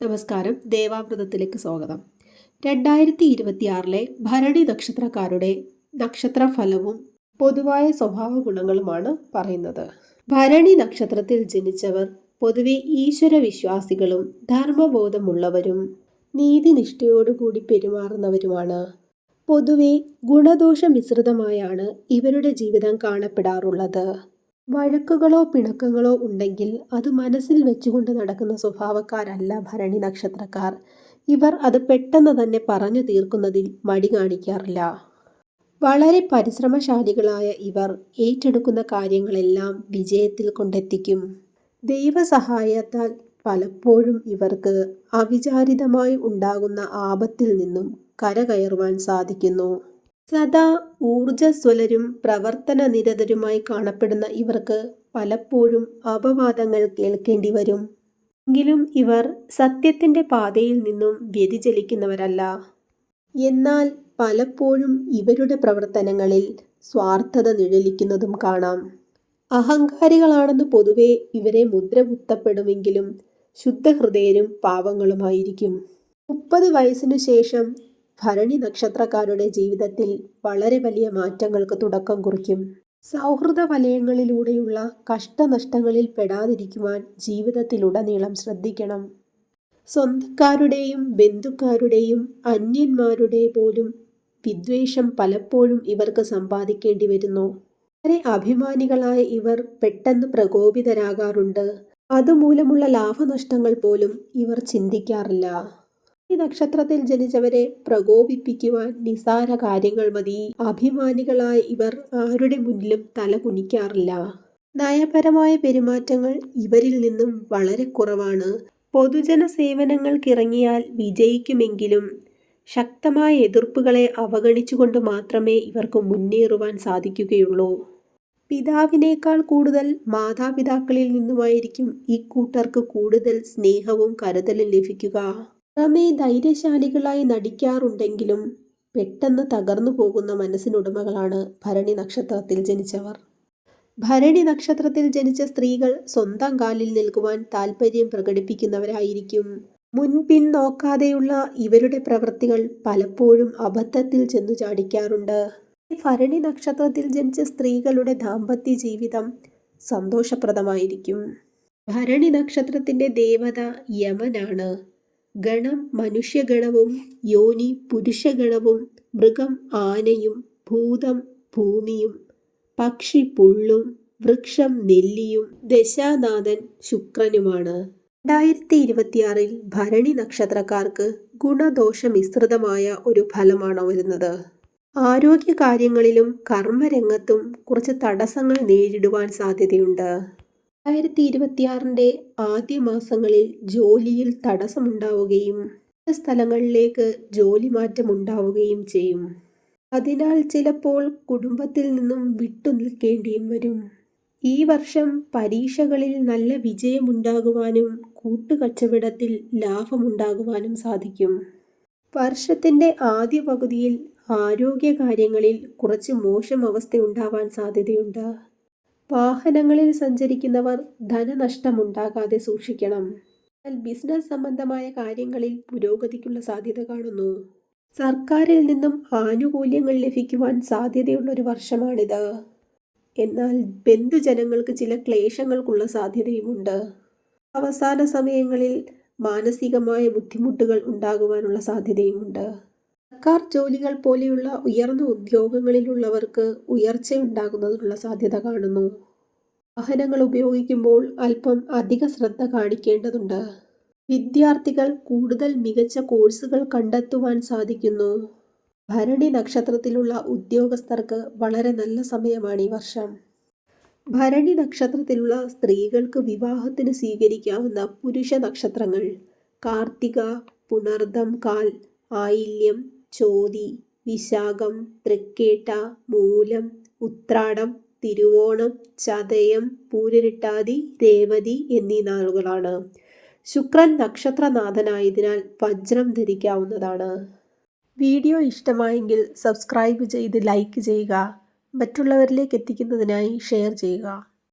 നമസ്കാരം. ദേവാമൃതത്തിലേക്ക് സ്വാഗതം. രണ്ടായിരത്തി ഇരുപത്തിയാറിലെ ഭരണി നക്ഷത്രക്കാരുടെ നക്ഷത്രഫലവും പൊതുവായ സ്വഭാവ ഗുണങ്ങളുമാണ് പറയുന്നത്. ഭരണി നക്ഷത്രത്തിൽ ജനിച്ചവർ പൊതുവെ ഈശ്വര വിശ്വാസികളും ധർമ്മബോധമുള്ളവരും നീതിനിഷ്ഠയോടുകൂടി പെരുമാറുന്നവരുമാണ്. പൊതുവെ ഗുണദോഷ മിശ്രിതമായാണ് ഇവരുടെ ജീവിതം കാണപ്പെടാറുള്ളത്. വഴക്കുകളോ പിണക്കങ്ങളോ ഉണ്ടെങ്കിൽ അത് മനസ്സിൽ വെച്ചുകൊണ്ട് നടക്കുന്ന സ്വഭാവക്കാരല്ല ഭരണി നക്ഷത്രക്കാർ. ഇവർ അത് പെട്ടെന്ന് തന്നെ പറഞ്ഞു തീർക്കുന്നതിൽ മടി കാണിക്കാറില്ല. വളരെ പരിശ്രമശാലികളായ ഇവർ ഏറ്റെടുക്കുന്ന കാര്യങ്ങളെല്ലാം വിജയത്തിൽ കൊണ്ടെത്തിക്കും. ദൈവസഹായത്താൽ പലപ്പോഴും ഇവർക്ക് അവിചാരിതമായി ഉണ്ടാകുന്ന ആപത്തിൽ നിന്നും കരകയറുവാൻ സാധിക്കുന്നു. സദാ ഊർജസ്വലരും പ്രവർത്തന നിരതരുമായി കാണപ്പെടുന്ന ഇവർക്ക് പലപ്പോഴും അപവാദങ്ങൾ കേൾക്കേണ്ടി വരും എങ്കിലും ഇവർ സത്യത്തിന്റെ പാതയിൽ നിന്നും വ്യതിചലിക്കുന്നവരല്ല. എന്നാൽ പലപ്പോഴും ഇവരുടെ പ്രവർത്തനങ്ങളിൽ സ്വാർത്ഥത നിഴലിക്കുന്നതും കാണാം. അഹങ്കാരികളാണെന്ന് പൊതുവെ ഇവരെ മുദ്രകുത്തപ്പെടുമെങ്കിലും ശുദ്ധഹൃദയരും പാവങ്ങളുമായിരിക്കും. മുപ്പത് വയസ്സിനു ശേഷം ഭരണി നക്ഷത്രക്കാരുടെ ജീവിതത്തിൽ വളരെ വലിയ മാറ്റങ്ങൾക്ക് തുടക്കം കുറിക്കും. സൗഹൃദ വലയങ്ങളിലൂടെയുള്ള കഷ്ടനഷ്ടങ്ങളിൽ പെടാതിരിക്കുവാൻ ജീവിതത്തിലുടനീളം ശ്രദ്ധിക്കണം. സ്വന്തക്കാരുടെയും ബന്ധുക്കാരുടെയും അന്യന്മാരുടെ പോലും വിദ്വേഷം പലപ്പോഴും ഇവർക്ക് സമ്പാദിക്കേണ്ടി വരുന്നു. വളരെ അഭിമാനികളായ ഇവർ പെട്ടെന്ന് പ്രകോപിതരാകാറുണ്ട്. അതുമൂലമുള്ള ലാഭനഷ്ടങ്ങൾ പോലും ഇവർ ചിന്തിക്കാറില്ല. ഈ നക്ഷത്രത്തിൽ ജനിച്ചവരെ പ്രകോപിപ്പിക്കുവാൻ നിസാര കാര്യങ്ങൾ മതി. അഭിമാനികളായ ഇവർ ആരുടെ മുന്നിലും തല കുനിക്കാറില്ല. നയപരമായ പെരുമാറ്റങ്ങൾ ഇവരിൽ നിന്നും വളരെ കുറവാണ്. പൊതുജന സേവനങ്ങൾക്കിറങ്ങിയാൽ വിജയിക്കുമെങ്കിലും ശക്തമായ എതിർപ്പുകളെ അവഗണിച്ചുകൊണ്ട് മാത്രമേ ഇവർക്ക് മുന്നേറുവാൻ സാധിക്കുകയുള്ളൂ. പിതാവിനേക്കാൾ കൂടുതൽ മാതാപിതാക്കളിൽ നിന്നുമായിരിക്കും ഈ കൂട്ടർക്ക് കൂടുതൽ സ്നേഹവും കരുതലും ലഭിക്കുക. പുറമേ ധൈര്യശാലികളായി നടിക്കാറുണ്ടെങ്കിലും പെട്ടെന്ന് തകർന്നു പോകുന്ന മനസ്സിനുടമകളാണ് ഭരണി നക്ഷത്രത്തിൽ ജനിച്ചവർ. ഭരണി നക്ഷത്രത്തിൽ ജനിച്ച സ്ത്രീകൾ സ്വന്തം കാലിൽ നിൽക്കുവാൻ താല്പര്യം പ്രകടിപ്പിക്കുന്നവരായിരിക്കും. മുൻപിൻ നോക്കാതെയുള്ള ഇവരുടെ പ്രവൃത്തികൾ പലപ്പോഴും അബദ്ധത്തിൽ ചെന്നു ചാടിക്കാറുണ്ട്. ഭരണി നക്ഷത്രത്തിൽ ജനിച്ച സ്ത്രീകളുടെ ദാമ്പത്യ ജീവിതം സന്തോഷപ്രദമായിരിക്കും. ഭരണി നക്ഷത്രത്തിന്റെ ദേവത യമനാണ്. ഗണം മനുഷ്യഗണവും യോനി പുരുഷഗണവും മൃഗം ആനയും ഭൂതം ഭൂമിയും പക്ഷി പുള്ളും വൃക്ഷം നെല്ലിയും ദശാനാഥൻ ശുക്രനുമാണ്. രണ്ടായിരത്തി ഇരുപത്തിയാറിൽ ഭരണി നക്ഷത്രക്കാർക്ക് ഗുണദോഷ മിശ്രിതമായ ഒരു ഫലമാണ് വരുന്നത്. ആരോഗ്യ കാര്യങ്ങളിലും കർമ്മരംഗത്തും കുറച്ച് തടസ്സങ്ങൾ നേരിടുവാൻ സാധ്യതയുണ്ട്. രണ്ടായിരത്തി ഇരുപത്തിയാറിന്റെ ആദ്യ മാസങ്ങളിൽ ജോലിയിൽ തടസ്സമുണ്ടാവുകയും സ്ഥലങ്ങളിലേക്ക് ജോലി മാറ്റം ഉണ്ടാവുകയും ചെയ്യും. അതിനാൽ ചിലപ്പോൾ കുടുംബത്തിൽ നിന്നും വിട്ടു നിൽക്കേണ്ടിയും വരും. ഈ വർഷം പരീക്ഷകളിൽ നല്ല വിജയമുണ്ടാകുവാനും കൂട്ടുകച്ചവടത്തിൽ ലാഭമുണ്ടാകുവാനും സാധിക്കും. വർഷത്തിന്റെ ആദ്യ പകുതിയിൽ ആരോഗ്യകാര്യങ്ങളിൽ കുറച്ച് മോശം അവസ്ഥ ഉണ്ടാവാൻ സാധ്യതയുണ്ട്. വാഹനങ്ങളിൽ സഞ്ചരിക്കുന്നവർ ധനനഷ്ടമുണ്ടാകാതെ സൂക്ഷിക്കണം. എന്നാൽ ബിസിനസ് സംബന്ധമായ കാര്യങ്ങളിൽ പുരോഗതിക്കുള്ള സാധ്യത കാണുന്നു. സർക്കാരിൽ നിന്നും ആനുകൂല്യങ്ങൾ ലഭിക്കുവാൻ സാധ്യതയുള്ള ഒരു വർഷമാണിത്. എന്നാൽ ബന്ധുജനങ്ങൾക്ക് ചില ക്ലേശങ്ങൾക്കുള്ള സാധ്യതയുമുണ്ട്. അവസാന സമയങ്ങളിൽ മാനസികമായ ബുദ്ധിമുട്ടുകൾ ഉണ്ടാകുവാനുള്ള സാധ്യതയുമുണ്ട്. സർക്കാർ ജോലികൾ പോലെയുള്ള ഉയർന്ന ഉദ്യോഗങ്ങളിലുള്ളവർക്ക് ഉയർച്ചയുണ്ടാകുന്നതിനുള്ള സാധ്യത കാണുന്നു. വാഹനങ്ങൾ ഉപയോഗിക്കുമ്പോൾ അല്പം അധിക ശ്രദ്ധ കാണിക്കേണ്ടതുണ്ട്. വിദ്യാർത്ഥികൾ കൂടുതൽ മികച്ച കോഴ്സുകൾ കണ്ടെത്തുവാൻ സാധിക്കുന്നു. ഭരണി നക്ഷത്രത്തിലുള്ള ഉദ്യോഗസ്ഥർക്ക് വളരെ നല്ല സമയമാണ് ഈ വർഷം. ഭരണി നക്ഷത്രത്തിലുള്ള സ്ത്രീകൾക്ക് വിവാഹത്തിന് സ്വീകരിക്കാവുന്ന പുരുഷ നക്ഷത്രങ്ങൾ കാർത്തിക പുണർദം കാൽ ആയില്യം ചോതി വിശാഖം തൃക്കേട്ട മൂലം ഉത്രാടം തിരുവോണം ചതയം പൂരരിട്ടാതി രേവതി എന്നീ നാളുകളാണ്. ശുക്രൻ നക്ഷത്രനാഥനായതിനാൽ വജ്രം ധരിക്കാവുന്നതാണ്. വീഡിയോ ഇഷ്ടമായെങ്കിൽ സബ്സ്ക്രൈബ് ചെയ്ത് ലൈക്ക് ചെയ്യുക. മറ്റുള്ളവരിലേക്ക് എത്തിക്കുന്നതിനായി ഷെയർ ചെയ്യുക.